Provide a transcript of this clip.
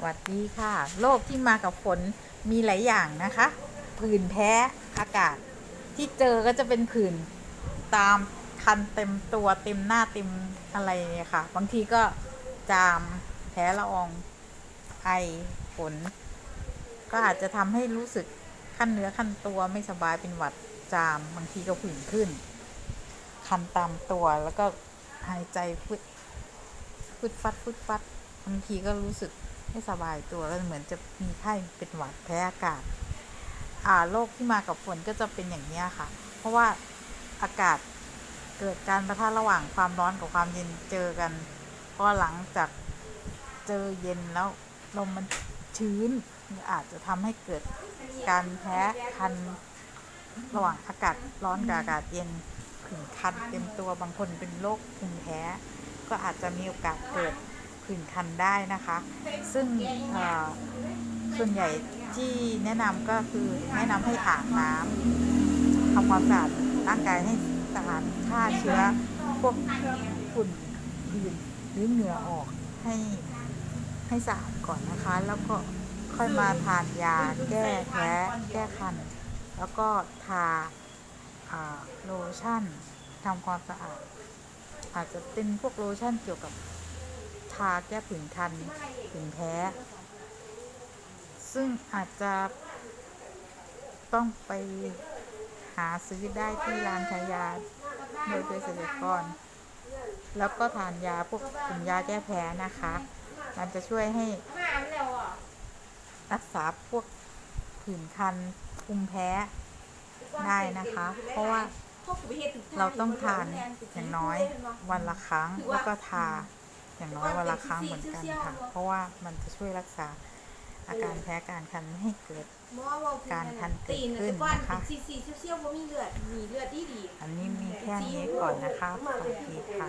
สวัสดีค่ะ โรคที่มากับฝนมีหลายอย่างนะคะ ผื่นแพ้อากาศ ที่เจอก็จะเป็นผื่นตามคันเต็มตัวเต็มหน้าเต็มอะไรเนี่ยค่ะ บางทีก็จามแพ้ละอองไอฝน ก็อาจจะทำให้รู้สึกขั้นเนื้อขั้นตัวไม่สบายเป็นหวัดจามบางทีก็ผื่นขึ้น คันตามตัวแล้วก็หายใจฟึดฟึดฟัดฟึดฟัดบางทีก็รู้สึก ไม่สบายตัวแล้วเหมือนจะมีไข้เป็นหวัดแพ้อากาศอ่าโรคที่มากับฝนก็จะเป็นอย่างนี้ค่ะ เพราะว่าอากาศเกิดการประทะระหว่างความร้อนกับความเย็นเจอกันพอหลังจากเจอเย็นแล้วลมมันชื้นอาจจะทำให้เกิดการแพ้คันระหว่างอากาศร้อนกับอากาศเย็นผื่นคันเต็มตัวบางคนเป็นโรคภูมิแพ้ ก็อาจจะมีโอกาสเกิด ผื่นคันได้นะคะ ซึ่งส่วนใหญ่ที่แนะนำก็คือแนะนำให้อาบน้ำทำความสะอาดร่างกายให้สะอาดฆ่าเชื้อพวกฝุ่นผื่นหรือเหงื่อออกให้ให้สะอาดก่อนนะคะ แล้วก็ค่อยมาทานยาแก้แพ้แก้คัน แล้วก็ทาโลชั่นทำความสะอาด อาจจะเป็นพวกโลชั่นเกี่ยวกับาแก้ผื่นคันผื่นแพ้ ซึ่งอาจจะต้องไปหาซื้อได้ที่ร้านขายยาโดยเภสัชกรแล้วก็ทานยาพวกกลุ่มยาแก้แพ้นะคะ มันจะช่วยให้รักษาพวกผื่นคันภูมิแพ้ได้นะคะ เพราะว่าเราต้องทานอย่างน้อยวันละครั้งแล้วก็ทา อย่างน้อยวันละครั้งเหมือนกันค่ะ เพราะว่ามันจะช่วยรักษาอาการแพ้การคันไม่ให้เกิด การคันเกิดขึ้นนะคะสีสีเซี่ยวๆว่ามีเลือดมีเลือดดีดีอันนี้มีแค่นี้ก่อนนะคะสวัสดีค่ะ